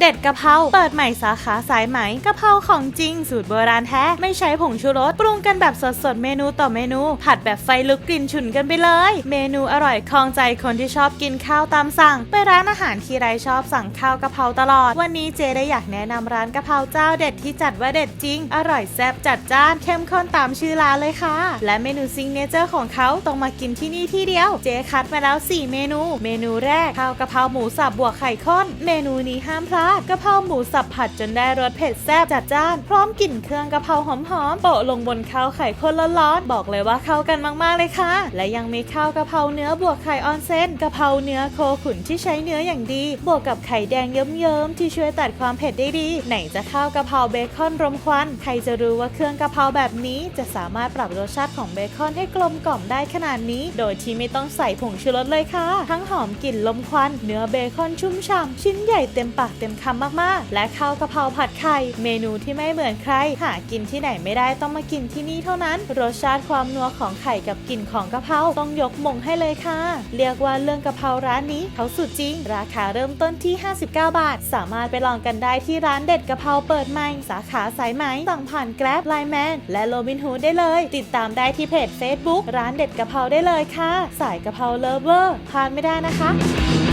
เด็ดกะเพราเปิดใหม่สาขาสายไหมกะเพราของจริง สูตรโบราณแท้ ไม่ใช้ผงชูรส ปรุงกันแบบสดๆ เมนูต่อเมนู ผัดแบบไฟลุกกลิ่นฉุนกันไปเลย เมนูอร่อยคลองใจคนที่ชอบกินข้าวตามสั่ง ไปร้านอาหารทีไรชอบสั่งข้าวกะเพราตลอด วันนี้เจได้อยากแนะนำร้านกะเพราเจ้าเด็ดที่จัดว่าเด็ดจริง อร่อยแซ่บจัดจ้านเข้มข้นตามชื่อร้านเลยค่ะ และเมนูซิงเนเจอร์ของเขาต้องมากินที่นี่ที่เดียว เจคัดมาแล้ว 4 เมนู เมนูแรกข้าวกะเพราหมูสับบวกไข่ข้น เมนูนี้ห้ามพลาดกะเพราหมูสับผัดจนได้รสเผ็ดแซ่บจัดจ้าน พร้อมกลิ่นเครื่องกะเพราหอมๆโปะลงบนข้าวไข่ข้นร้อนๆบอกเลยว่าเข้ากันมากๆเลยค่ะ และยังมีข้าวกะเพราเนื้อบวกไข่ออนเซนกะเพราเนื้อโคขุนที่ใช้เนื้ออย่างดี บวกกับไข่แดงเยิ้มๆที่ช่วยตัดความเผ็ดได้ดีไหนจะข้าวกะเพราเบคอนรมควันใครจะรู้ว่าเครื่องกะเพราแบบนี้ จะสามารถปรับรสชาติของเบคอนให้กลมกล่อมได้ขนาดนี้ โดยที่ไม่ต้องใส่ผงชูรสเลยค่ะ ทั้งหอมกลิ่นลมควัน เนื้อเบคอนชุ่มฉ่ำชิ้นใหญ่เต็มปากเต็มคำมากๆ และข้าวกะเพราผัดไข่ เมนูที่ไม่เหมือนใคร หากินที่ไหนไม่ได้ต้องมากินที่นี่เท่านั้น รสชาติความนัวของไข่กับกลิ่นของกะเพราต้องยกมงให้เลยค่ะ เรียกว่าเรื่องกะเพราร้านนี้เขาสุดจริง ราคาเริ่มต้นที่ 59 บาท สามารถไปลองกันได้ที่ร้านเด็ดกะเพราเปิดใหม่สาขาสายไหมสั่งผ่านแกร็บไลแมนและโรบินฮูดได้เลย ติดตามได้ที่เพจ Facebook ร้านเด็ดกะเพราได้เลยค่ะ สายกะเพราเลิฟเวอร์พลาดไม่ได้นะคะ